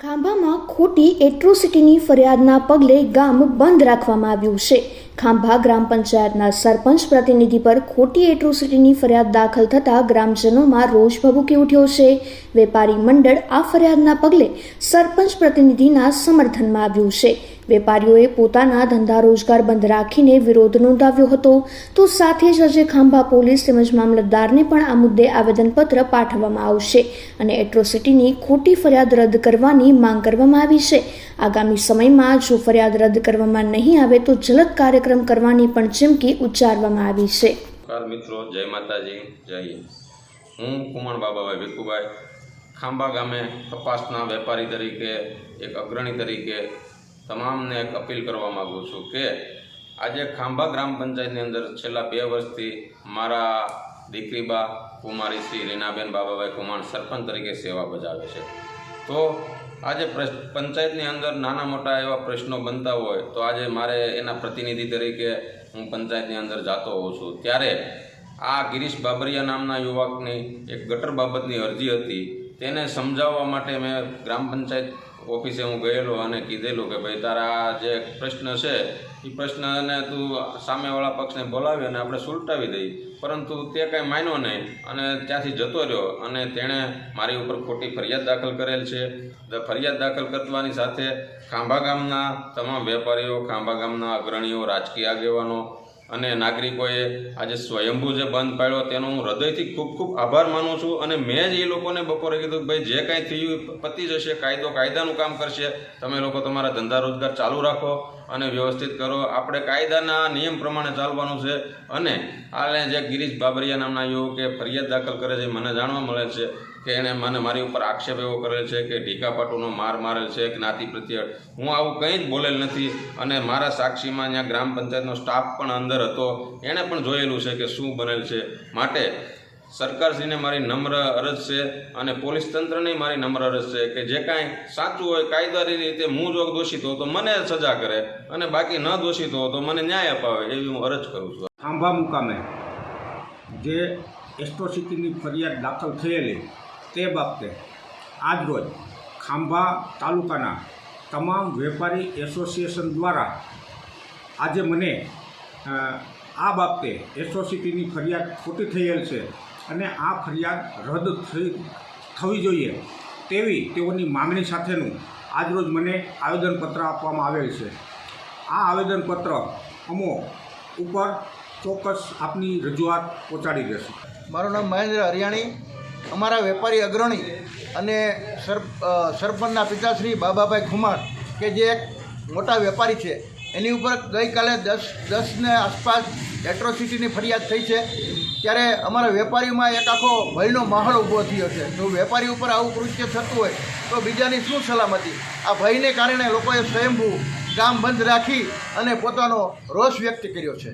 ખાંભામાં ખોટી એટ્રોસિટીની ફરિયાદના પગલે ગામ બંધ રાખવામાં આવ્યું છે. ખાંભા ગ્રામ પંચાયતના સરપંચ પ્રતિનિધિ પર ખોટી એટ્રોસિટીની ફરિયાદ દાખલ થતાં ગ્રામજનોમાં રોષ ભભૂકી ઉઠ્યો છે. વેપારી મંડળ આ ફરિયાદના પગલે સરપંચ પ્રતિનિધિના સમર્થનમાં આવ્યું છે. વેપારીઓએ પોતાના ધંધા રોજગાર બંધ રાખીને વિરોધ નોંધાવ્યો હતો. તો સાથે જ અજય ખાંભા પોલીસ તેમજ મામલતદારને પણ આ મુદ્દે આવેદનપત્ર પાઠવવામાં આવશે અને એટ્રોસિટીની ખોટી ફરિયાદ રદ કરવાની માંગ કરવામાં આવી છે. આગામી સમયમાં જો ફરિયાદ રદ કરવામાં નહીં આવે તો જલદ કાર્યક્રમ કરવાની પણ ચીમકી ઉચ્ચારવામાં આવી છે. મિત્રો, જય માતાજી, જય હું કુમાર બાબાભાઈ ભીખુભાઈ, ખાંભા ગામે કપાસના વેપારી તરીકે, એક અગ્રણી તરીકે તમામને એક અપીલ કરવા માગું છું કે આજે ખાંભા ગ્રામ પંચાયતની અંદર છેલ્લા બે વર્ષથી મારા દીકરીબા કુમારી શ્રી રીનાબેન બાબાભાઈ કુમાર સરપંચ તરીકે સેવા બજાવે છે. તો આજે પંચાયતની અંદર નાના મોટા એવા પ્રશ્નો બનતા હોય તો આજે મારે એના પ્રતિનિધિ તરીકે હું પંચાયતની અંદર જાતો હોઉં છું. ત્યારે આ ગિરીશ બાબરિયા નામના યુવકની એક ગટર બાબતની અરજી હતી. તેને સમજાવવા માટે મેં ગ્રામ પંચાયત ઓફિસે હું ગયેલો અને કીધેલું કે ભાઈ, તારા જે પ્રશ્ન છે એ પ્રશ્નને તું સામેવાળા પક્ષને બોલાવી અને આપણે સુલટાવી દઈએ પરંતુ તે કાંઈ માન્યો નહીં અને ત્યાંથી જતો રહ્યો અને તેણે મારી ઉપર ખોટી ફરિયાદ દાખલ કરેલ છે. ફરિયાદ દાખલ કરવાની સાથે ખાંભા ગામના તમામ વેપારીઓ, ખાંભા ગામના અગ્રણીઓ, રાજકીય આગેવાનો અને નાગરિકોએ આજે સ્વયંભૂ જે બંધ પાડ્યો તેનો હું હૃદયથી ખૂબ ખૂબ આભાર માનું છું અને મેં જ એ લોકોને બપોરે કીધું કે ભાઈ જે કાંઈ થયું પતી જશે, કાયદો, કાયદાનું કામ કરશે. તમે લોકો તમારા ધંધા રોજગાર ચાલુ રાખો અને વ્યવસ્થિત કરો. આપણે કાયદાના નિયમ પ્રમાણે ચાલવાનું છે. અને આલે જે ગિરીશ બાબરિયા નામના યુવકે ફરિયાદ દાખલ કરે છે મને જાણવા મળે છે. કે એણે મને મારી ઉપર આક્ષેપ એવો કરેલ છે કે ઢીકાપાટુનો માર મારેલ છે જ્ઞાતિ પ્રત્યે. હું આવું કંઈ જ બોલેલ નથી અને મારા સાક્ષીમાં ત્યાં ગ્રામ પંચાયતનો સ્ટાફ પણ અંદર હતો. એણે પણ જોયેલું છે કે શું બનેલ છે. માટે સરકારશ્રીને મારી નમ્ર અરજ છે અને પોલીસ તંત્રને મારી નમ્ર અરજ છે કે જે કાંઈ સાચું હોય કાયદાની રીતે હું જો દોષિત હોઉં તો મને સજા કરે અને બાકી ન દોષિત હોઉં તો મને ન્યાય અપાવે એવી હું અરજ કરું છું. ખાંભા મુકામે જે એસ્ટ્રોસિટીની ફરિયાદ દાખલ થયેલી તે બાબતે આજરોજ ખાંભા તાલુકાના તમામ વેપારી એસોસિએશન દ્વારા આજે મને આ બાબતે એસોસિટીની ફરિયાદ ખોટી થયેલ છે અને આ ફરિયાદ રદ થવી જોઈએ તેવી તેઓની માંગણી સાથેનું આજરોજ મને આવેદનપત્ર આપવામાં આવેલ છે. આ આવેદનપત્ર અમો ઉપર ચોક્કસ આપની રજૂઆત પહોંચાડી દેશે. મારું નામ મહેન્દ્ર હરિયાણી અમારા વેપારી અગ્રણી અને સર સરપંચના પિતાશ્રી બાબાભાઈ ખુમાર, કે જે એક મોટા વેપારી છે, એની ઉપર ગઈકાલે દસ, દસને આસપાસ એટ્રોસિટીની ફરિયાદ થઈ છે. ત્યારે અમારા વેપારીમાં એક આખો ભયનો માહોલ ઊભો થયો છે. જો વેપારી ઉપર આવું કૃત્ય થતું હોય, તો બીજાની શું સલામતી? આ ભયને કારણે લોકોએ સ્વયંભૂ ગામ બંધ રાખી અને પોતાનો રોષ વ્યક્ત કર્યો છે.